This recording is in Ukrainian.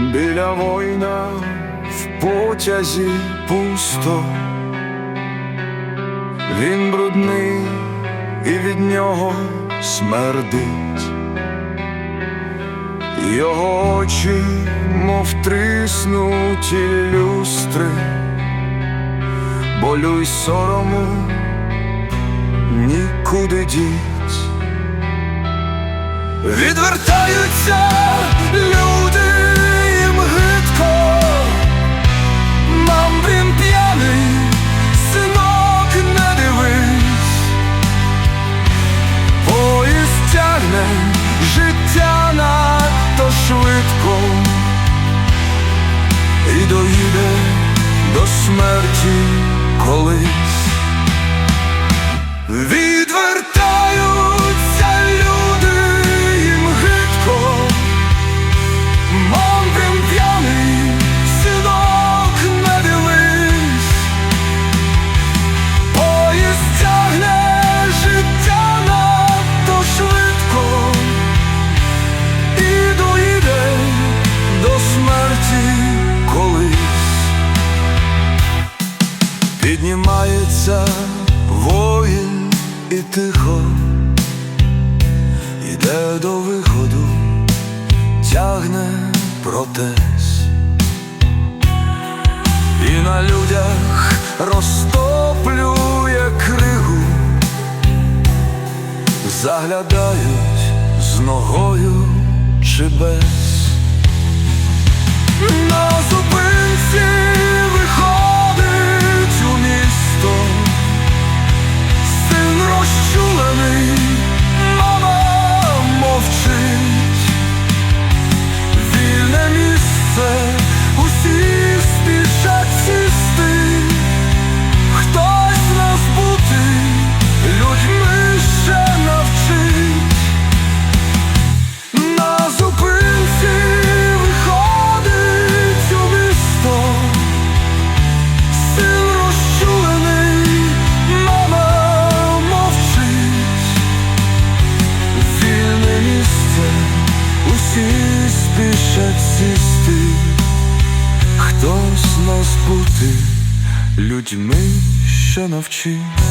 біля воїна в потязі пусто. Він брудний і від нього смердить. Його очі, мов тріснуті люстри, болю й сорому нікуди діть. Відвертаються життя надто швидко і доїде до смерті колись. Піднімається воїн і тихо. Іде до виходу, тягне протез. І на людях розтоплює кригу, заглядають з ногою чи без. На зупинці бути людьми що навчить.